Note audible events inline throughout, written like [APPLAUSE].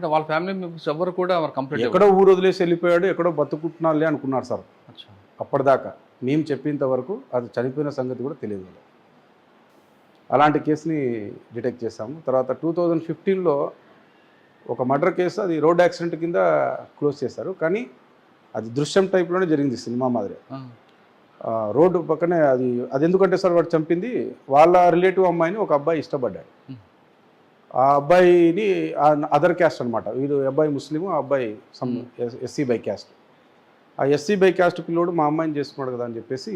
అంటే వాళ్ళ family members ఎవరు కూడా కంప్లీట్ ఎక్కడో ఊరు వదిలేసి వెళ్ళిపోయాడు ఎక్కడో బతుకుంటున్నాళ్ళే అనుకున్నారు సార్. అప్పటిదాకా మేము చెప్పేంత వరకు అది చనిపోయిన సంగతి కూడా తెలియదు. అలాంటి కేసుని డిటెక్ట్ చేశాము. తర్వాత టూ థౌజండ్ ఫిఫ్టీన్లో ఒక మర్డర్ కేసు అది రోడ్ యాక్సిడెంట్ కింద క్లోజ్ చేశారు. కానీ అది దృశ్యం టైప్లోనే జరిగింది సినిమా మాదిరి. రోడ్డు పక్కనే అది అది ఎందుకంటే సార్ వాడు చంపింది వాళ్ళ రిలేటివ్ అమ్మాయిని ఒక అబ్బాయి ఇష్టపడ్డాడు. ఆ అబ్బాయిని అదర్ క్యాస్ట్ అనమాట వీడు అబ్బాయి ముస్లిం ఆ అబ్బాయి సమ్ ఎస్సీ బై క్యాస్ట్. ఆ ఎస్సీ బై క్యాస్ట్ పిల్లోడు మా అమ్మాయిని చేసుకున్నాడు కదా అని చెప్పేసి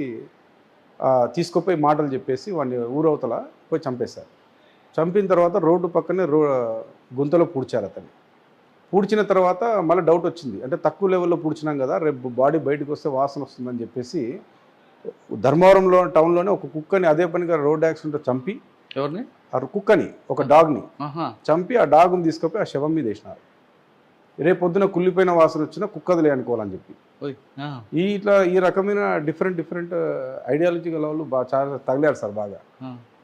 తీసుకుపోయి మాటలు చెప్పేసి వాడిని ఊరవతల పోయి చంపేశారు. చంపిన తర్వాత రోడ్డు పక్కనే రో గుంతలో పూడ్చారు అతన్ని. పూడ్చిన తర్వాత మళ్ళీ డౌట్ వచ్చింది. అంటే తక్కువ లెవెల్లో పూడ్చినాం కదా రేపు బాడీ బయటకు వస్తే వాసన వస్తుందని చెప్పేసి ధర్మవరంలో టౌన్లోనే ఒక కుక్కని అదే పనిగా రోడ్ యాక్సిడెంట్ చంపి ఎవరిని? ఆ కుక్కని ఒక డాగ్ని. చంపి ఆ డాగ్ని తీసుకుపోయి ఆ శవం మీద వేసినారు. రేపు పొద్దున కుళ్ళిపోయిన వాసన వచ్చినా కుక్కదిలే అనుకోవాలని చెప్పి. ఈ ఇట్లా ఈ రకమైన డిఫరెంట్ డిఫరెంట్ ఐడియాలజీ గల వాళ్ళు బాగా చాలా తగిలారు సార్ బాగా.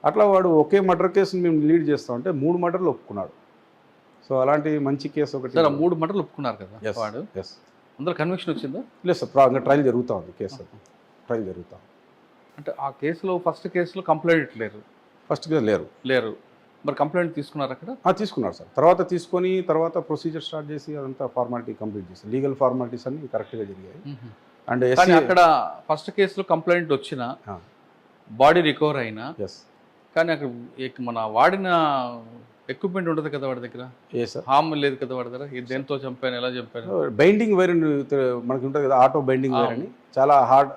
అట్లా వాడు ఒకే మర్డర్ కేసుని మేము లీడ్ చేస్తాం అంటే మూడు మర్డర్లు ఒప్పుకున్నాడు. సో అలాంటి మంచి కేసు ఒకటి సరే మూడు మటలు ఒప్పుకున్నారు కదా. వాడు? ఎస్ అందరూ కన్విక్షన్ వచ్చిందా? లేదు సార్ ట్రయల్ జరుగుతూ ఉంది కేసు. ట్రయల్ జరుగుతూ అంటే ఆ కేసులో ఫస్ట్ కేసులో కంప్లైంట్ లేరు ఫస్ట్ కేసు లేరు. లేరు. మరి కంప్లైంట్ తీసుకున్నారు అక్కడ? తీసుకున్నారు సార్. తర్వాత తీసుకొని తర్వాత ప్రొసీజర్ స్టార్ట్ చేసి అదంతా ఫార్మాలిటీ కంప్లీట్ చేసి లీగల్ ఫార్మాలిటీస్ అన్ని కరెక్ట్గా జరిగాయి. అండ్ అక్కడ ఫస్ట్ కేసులో కంప్లైంట్ వచ్చిన. బాడీ రికవర్ అయినా ఎస్. కానీ అక్కడ మన వాడిన ఎక్విప్మెంట్ ఉండదు కదా వాడి దగ్గర? ఏ సార్ హామ్ లేదు కదా వాడి దగ్గర? ఇది దేంతో చంపాను ఎలా చంపాను బైండింగ్ వైర్ మనకి ఉంటుంది కదా ఆటో బైండింగ్ వైర్ అని చాలా హార్డ్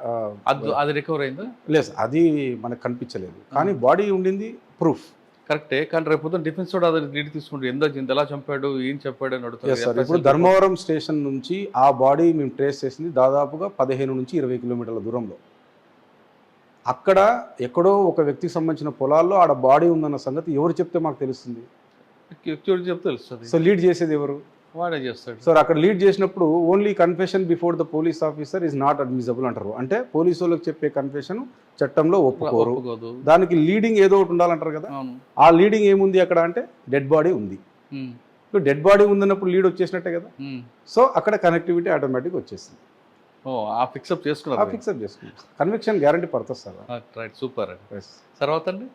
అది అది రికవర్ అయిందా? లేదు అది మనకు కనిపించలేదు. కానీ బాడీ ఉండింది ప్రూఫ్ కరెక్టే కానీ రేపు పొద్దున్న డిఫెన్స్ కూడా అది నీటి తీసుకుంటారు ఇంత ఎలా చంపాడు? ఏం చెప్పాడు? అని అడుగుతారు ఇప్పుడు ధర్మవరం స్టేషన్ నుంచి ఆ బాడీ మేము ట్రేస్ చేసింది దాదాపుగా పదిహేను నుంచి ఇరవై కిలోమీటర్ల దూరంలో. అక్కడ ఎక్కడో ఒక వ్యక్తికి సంబంధించిన పొలాల్లో ఆడ బాడీ ఉందన్న సంగతి ఎవరు చెప్తే మాకు తెలుస్తుంది? చెప్తే తెలుస్తుంది సో లీడ్ చేసేది ఎవరు? వాడే చేస్తాడు. సార్ అక్కడ లీడ్ చేసినప్పుడు only confession before the police officer is not admissible అంటారు. అంటే పోలీసు వాళ్ళకి చెప్పే కన్ఫెషన్ చట్టంలో ఒప్పుకోరు. దానికి లీడింగ్ ఏదో ఒకటి ఉండాలంటారు కదా? ఆ లీడింగ్ ఏముంది అక్కడ అంటే డెడ్ బాడీ ఉంది. డెడ్ బాడీ ఉందన్నప్పుడు లీడ్ వచ్చేసినట్టే కదా. సో అక్కడ కనెక్టివిటీ ఆటోమేటిక్ వచ్చేసింది ఆ fix up fix up conviction guarantee పడుతుంది సార్. Right super. తర్వాత అండి?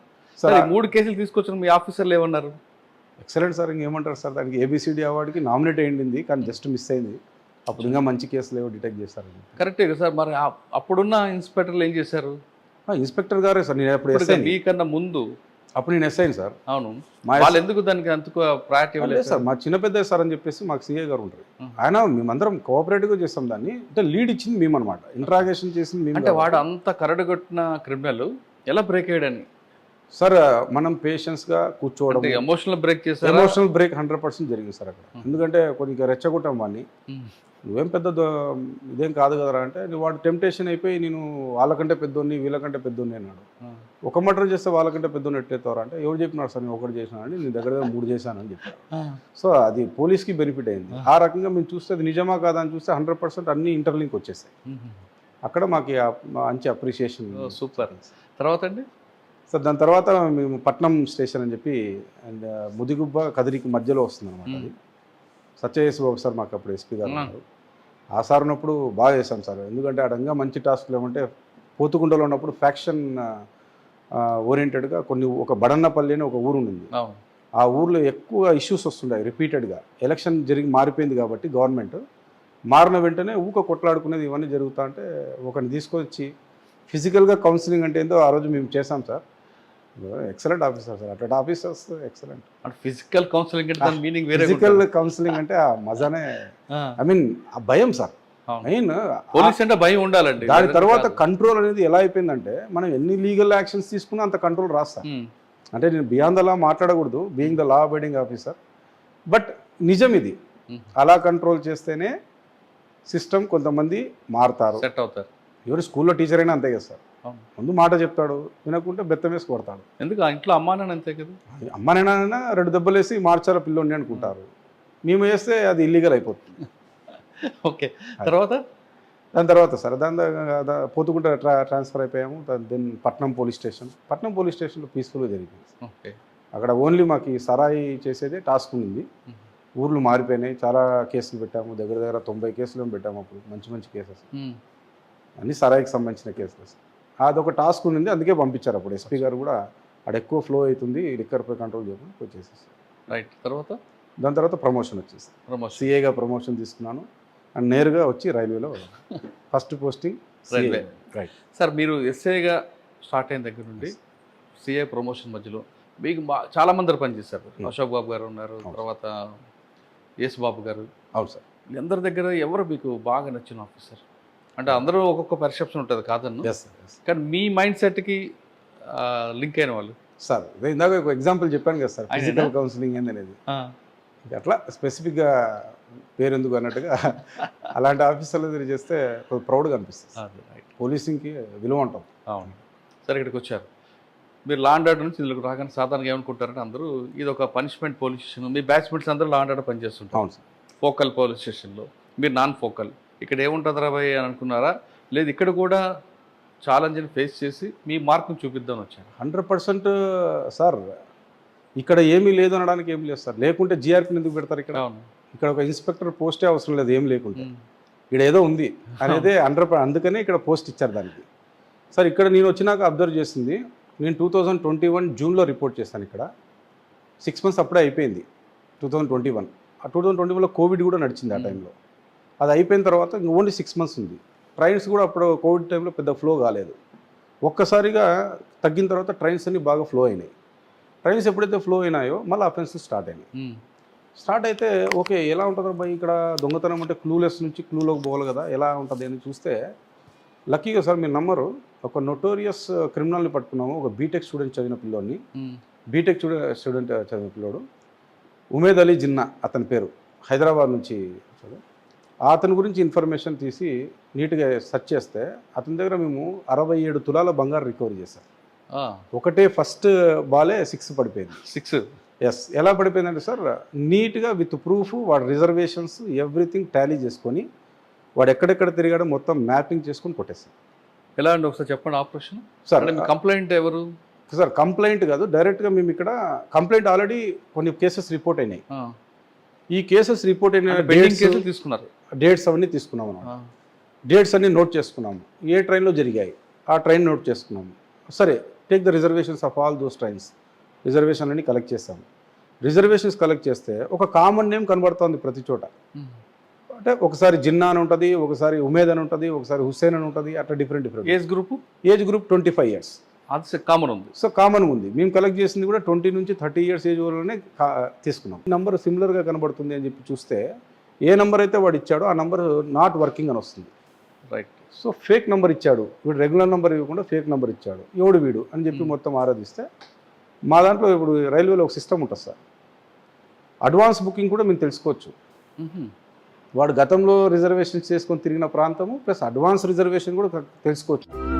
సార్ మూడు కేసులు తీసుకొచ్చిన మీ ఆఫీసర్లు ఏమన్నారు? ఎక్సలెంట్ సార్ ఇంకేమంటారు సార్? దానికి ఏబిసిడి అవార్డుకి నామినేట్ అయ్యింది కానీ జస్ట్ మిస్ అయింది. అప్పుడు ఇంకా మంచి కేసులు ఏవో డిటెక్ట్ చేశారు. కరెక్టే కదా సార్ మరి అప్పుడున్న ఇన్స్పెక్టర్లు ఏం చేశారు? ఇన్స్పెక్టర్ గారే సార్ నేను అప్పుడు మీకన్నా ముందు. అప్పుడు నేను ఎస్ఐని సార్. అవును. మా వాళ్ళు ఎందుకు దానికి అంత ప్రయారిటీ లేదు సార్ మా చిన్న పెద్ద సార్ అని చెప్పేసి మాకు సీఏ గారు ఉంటారు. ఆయన మేమందరం కోఆపరేటివ్గా చేస్తాం దాన్ని. అంటే లీడ్ ఇచ్చింది మేము అనమాట ఇంట్రాగేషన్ చేసింది అంటే. వాడు అంత కరడుగొట్టిన క్రిమినల్ ఎలా బ్రేక్ అయ్యాడని? సార్ మనం పేషెన్స్గా కూర్చోవడం ఎమోషనల్ బ్రేక్ చేశారా? ఎమోషనల్ బ్రేక్ హండ్రెడ్ పర్సెంట్ జరిగింది సార్ అక్కడ. ఎందుకంటే కొద్దిగా రెచ్చగొట్టాం వాడిని ఉమ్, నువ్వేం పెద్ద ఇదేం కాదు కదరా అంటే వాడు టెంప్టేషన్ అయిపోయి నేను వాళ్ళకంటే పెద్దోని వీళ్ళకంటే పెద్దోని అన్నాడు. ఆ, ఒక మర్డర్ చేస్తే వాళ్ళకంటే పెద్దోని ఎట్లెత్తారా అంటే ఎవరు చెప్పినారు సార్ నేను ఒకటి చేసినా అని నేను దగ్గర దగ్గర మూడు చేశానని చెప్పాను సో అది పోలీస్కి బెనిఫిట్ అయింది. ఆ రకంగా మేము చూస్తే అది నిజమా కాదా అని చూస్తే హండ్రెడ్ పర్సెంట్ అన్ని ఇంటర్లింక్ వచ్చేసాయి. అక్కడ మాకు మంచి అప్రిషియేషన్ సూపర్. తర్వాత అండి? సార్ దాని తర్వాత మేము పట్నం స్టేషన్ అని చెప్పి అండ్ ముదిగుబ్బ కదిరికి మధ్యలో వస్తుంది అనమాట అది. సత్యయేసు బాబు సార్ మాకు అప్పుడు ఎస్పీ గారు. ఆ సార్ ఉన్నప్పుడు బాగా చేశాం సార్. ఎందుకంటే అడంగా మంచి టాస్క్లు ఏమంటే పోతుకుంటలో ఉన్నప్పుడు ఫ్యాక్షన్ ఓరియంటెడ్గా కొన్ని ఒక బడన్నపల్లి అని ఒక ఊరు ఉండింది. ఆ ఊర్లో ఎక్కువ ఇష్యూస్ వస్తుంటాయి రిపీటెడ్గా. ఎలక్షన్ జరిగి మారిపోయింది కాబట్టి గవర్నమెంట్. మారిన వెంటనే ఊక కొట్లాడుకునేది ఇవన్నీ జరుగుతా అంటే ఒకరిని తీసుకొచ్చి ఫిజికల్గా కౌన్సిలింగ్ అంటే ఏందో ఆ రోజు మేము చేసాం సార్. ఎక్సలెంట్ ఆఫీసర్ సార్ అట్లా ఆఫీసర్స్ ఎక్సలెంట్ ఫిజికల్ కౌన్సిలింగ్ అంటే దాని మీనింగ్ వేరే ఫిజికల్ కౌన్సిలింగ్ అంటే ఆ మజానే. ఐ మీన్ ఆ భయం సార్. మెయిన్ పోలీస్ అంటే భయం ఉండాలండి. దాని తర్వాత. కంట్రోల్ అనేది ఎలా అయిపోయిందంటే మనం ఎన్ని లీగల్ యాక్షన్స్ తీసుకున్నా అంత కంట్రోల్ రాస్తాం ఉమ్, అంటే నేను బియాండ్ ద లా మాట్లాడకూడదు being the law abiding officer but నిజం ఇది. Hmm. అలా కంట్రోల్ చేస్తేనే సిస్టమ్ కొంతమంది మారుతారు. సెట్ అవుతారు. ఎవరు స్కూల్లో టీచర్ అయినా అంతే కదా సార్. ముందు మాట చెప్తాడు వినకుంటే బెత్తం వేసి కొడతాడు. ఎందుకు? ఇంట్లో అమ్మా నాన్న అంతే కదా? అమ్మనైనా రెండు దెబ్బలు వేసి మార్చారా పిల్లోని అనుకుంటారు. మేము వేస్తే అది ఇల్లీగల్ అయిపోతుంది. [LAUGHS] ఓకే. తర్వాత? దాని తర్వాత సార్ దాని పోతుకుంట ట్రా ట్రాన్స్ఫర్ అయిపోయాము. దెన్ పట్నం పోలీస్ స్టేషన్. పట్నం పోలీస్ స్టేషన్లో పీస్ఫుల్గా జరిగింది. ఓకే. అక్కడ ఓన్లీ మాకు సరాయి చేసేదే టాస్క్ ఉంది ఊర్లు మారిపోయినాయి. చాలా కేసులు పెట్టాము. దగ్గర దగ్గర తొంభై కేసులు పెట్టాము అప్పుడు. మంచి మంచి కేసెస్. అన్ని సరాయికి సంబంధించిన కేసులు అదొక టాస్క్ ఉంది అందుకే పంపించారు అప్పుడు. ఎస్పీ గారు కూడా అక్కడ ఎక్కువ ఫ్లో అవుతుంది లిక్కర్పై కంట్రోల్ చేయమని వచ్చేసేసి. రైట్. తర్వాత? దాని తర్వాత ప్రమోషన్ వచ్చేసి. ప్రమోషన్. సిఏగా ప్రమోషన్ తీసుకున్నాను. అండ్ నేరుగా వచ్చి రైల్వేలో [LAUGHS] first posting railway. Right. Sir మీరు ఎస్ఐగా స్టార్ట్ అయిన దగ్గర నుండి సిఐ ప్రమోషన్ మధ్యలో మీకు చాలా మంది పనిచేశారు అశోక్ బాబు గారు ఉన్నారు. తర్వాత యేసు బాబు గారు. అవును సార్. వీళ్ళందరి దగ్గర ఎవరు మీకు బాగా నచ్చిన ఆఫీసర్? అంటే అందరూ ఒక్కొక్క పర్సెప్షన్ ఉంటుంది కాదన్ను? కానీ మీ మైండ్ సెట్కి లింక్ అయిన వాళ్ళు? సార్ ఇందాక ఒక ఎగ్జాంపుల్ చెప్పాను కదా సార్? ఫిజికల్ కౌన్సిలింగ్ ఇక అట్లా స్పెసిఫిక్గా పేరు ఎందుకు అన్నట్టుగా [LAUGHS] అలాంటి ఆఫీసర్లు ఎదురు చేస్తే ప్రౌడ్గా అనిపిస్తుంది పోలీసింగ్కి విలువ ఉంటాం. అవును. సరే ఇక్కడికి వచ్చారు. మీరు లా అండ్ ఆర్డర్ నుంచి ఇందులోకి రాగానే సాధారణంగా ఏమనుకుంటారంటే అందరూ ఇది ఒక పనిష్మెంట్ పోలీస్ స్టేషన్ మీ బ్యాచ్మెంట్స్ అందరూ లా అండ్ ఆర్డర్ పనిచేస్తుంటారు. అవును సార్. ఫోకల్ పోలీస్ స్టేషన్లో మీరు నాన్ ఫోకల్ ఇక్కడ ఏముంటుంది రాబాయ్ అని అనుకున్నారా? లేదు ఇక్కడ కూడా ఛాలెంజ్ని ఫేస్ చేసి మీ మార్క్ని చూపిద్దామని వచ్చారు. హండ్రెడ్ పర్సెంట్ సార్ ఇక్కడ ఏమీ లేదు అనడానికి ఏం లేదు సార్. లేకుంటే జీఆర్పీని ఎందుకు పెడతారు ఇక్కడ? ఇక్కడ ఒక ఇన్స్పెక్టర్ పోస్టే అవసరం లేదు ఏం లేకుంటే. ఇక్కడ ఏదో ఉంది అనేది హండ్రెడ్ అందుకనే ఇక్కడ పోస్ట్ ఇచ్చారు దానికి. సార్ ఇక్కడ నేను వచ్చినాక అబ్జర్వ్ చేసింది నేను టూ థౌజండ్ ట్వంటీ వన్ జూన్లో రిపోర్ట్ చేశాను ఇక్కడ. సిక్స్ మంత్స్ అప్పుడే అయిపోయింది టూ థౌజండ్ ట్వంటీ వన్. ఆ టూ థౌజండ్ ట్వంటీ వన్లో కోవిడ్ కూడా నడిచింది ఆ. టైంలో. అది అయిపోయిన తర్వాత ఇంక ఓన్లీ సిక్స్ మంత్స్ ఉంది. ట్రైన్స్ కూడా అప్పుడు కోవిడ్ టైంలో పెద్ద ఫ్లో కాలేదు. ఒక్కసారిగా తగ్గిన తర్వాత ట్రైన్స్ అన్ని బాగా ఫ్లో అయినాయి. ట్రైన్స్ ఎప్పుడైతే ఫ్లో అయినాయో మళ్ళీ అఫెన్సెస్ స్టార్ట్ అయినాయి. స్టార్ట్ అయితే ఓకే ఎలా ఉంటుంది అబ్బాయి ఇక్కడ దొంగతనం అంటే క్లూలెస్ నుంచి క్లూలోకి పోవాలి కదా ఎలా ఉంటుంది అని చూస్తే లక్కీగా సార్ మీరు నమ్మరు ఒక నొటోరియస్ క్రిమినల్ని పట్టుకున్నాము ఒక బీటెక్ స్టూడెంట్ చదివిన పిల్లోని ఉమ్. బీటెక్ స్టూడెంట్ చదివిన పిల్లోడు. ఉమేద్ అలీ జిన్నా అతని పేరు. హైదరాబాద్ నుంచి. అతని గురించి ఇన్ఫర్మేషన్ తీసి నీట్గా సెర్చ్ చేస్తే అతని దగ్గర మేము అరవై ఏడు తులాల బంగారు రికవరీ చేశాం. ఒకటే ఫస్ట్ బాలే సిక్స్ పడిపోయింది. సిక్స్. ఎస్. ఎలా పడిపోయిందంటే సార్ నీట్గా విత్ ప్రూఫ్ వాడు రిజర్వేషన్స్ ఎవ్రీథింగ్ టాలీ చేసుకొని వాడు ఎక్కడెక్కడ తిరిగాడో మొత్తం మ్యాపింగ్ చేసుకొని కొట్టేస్తాం ఎలా అండి? ఒకసారి చెప్పండి ఆపరేషన్. సార్ కంప్లైంట్ ఎవరు? సార్ కంప్లైంట్ కాదు డైరెక్ట్గా మేము ఇక్కడ కంప్లైంట్ ఆల్రెడీ కొన్ని కేసెస్ రిపోర్ట్ అయినాయి. ఈ కేసెస్ రిపోర్ట్ అయిన తీసుకున్నారు. డేట్స్ అవన్నీ తీసుకున్నాం అన్నమాట ఆ. డేట్స్ అన్ని నోట్ చేసుకున్నాము. ఏ ట్రైన్లో జరిగాయి? ఆ ట్రైన్ నోట్ చేసుకున్నాము. సరే take the reservations of all those trains reservation అన్ని కలెక్ట్ చేస్తాము రిజర్వేషన్స్ కలెక్ట్ చేస్తే ఒక కామన్ నేమ్ కనబడుతోంది ప్రతి చోట. అంటే ఒకసారి జిన్నా అని ఉంటుంది ఒకసారి ఉమేద్ అని ఉంటుంది ఒకసారి హుస్సేన్ అని ఉంటుంది అట్లా different different age group age group twenty five years అది కామన్ ఉంది. సో కామన్ ఉంది. మేము కలెక్ట్ చేసింది కూడా ట్వంటీ నుంచి థర్టీ ఇయర్స్ ఏజ్ వరలోనే కా- తీసుకున్నాం. నంబర్ సిమిలర్గా కనబడుతుంది అని చెప్పి చూస్తే ఏ నంబర్ అయితే వాడు ఇచ్చాడో ఆ నంబర్ నాట్ వర్కింగ్ అని వస్తుంది. రైట్ సో ఫేక్ నంబర్ ఇచ్చాడు. వీడు రెగ్యులర్ నంబర్ ఇవ్వకుండా ఫేక్ నంబర్ ఇచ్చాడు. ఎవడు వీడు అని చెప్పి Hmm. మొత్తం ఆరాధిస్తే మా దాంట్లో ఇప్పుడు రైల్వేలో ఒక సిస్టమ్ ఉంటుంది సార్. అడ్వాన్స్ బుకింగ్ కూడా మేము తెలుసుకోవచ్చు. వాడు గతంలో రిజర్వేషన్స్ చేసుకొని తిరిగిన ప్రాంతము ప్లస్ అడ్వాన్స్ రిజర్వేషన్ కూడా తెలుసుకోవచ్చు.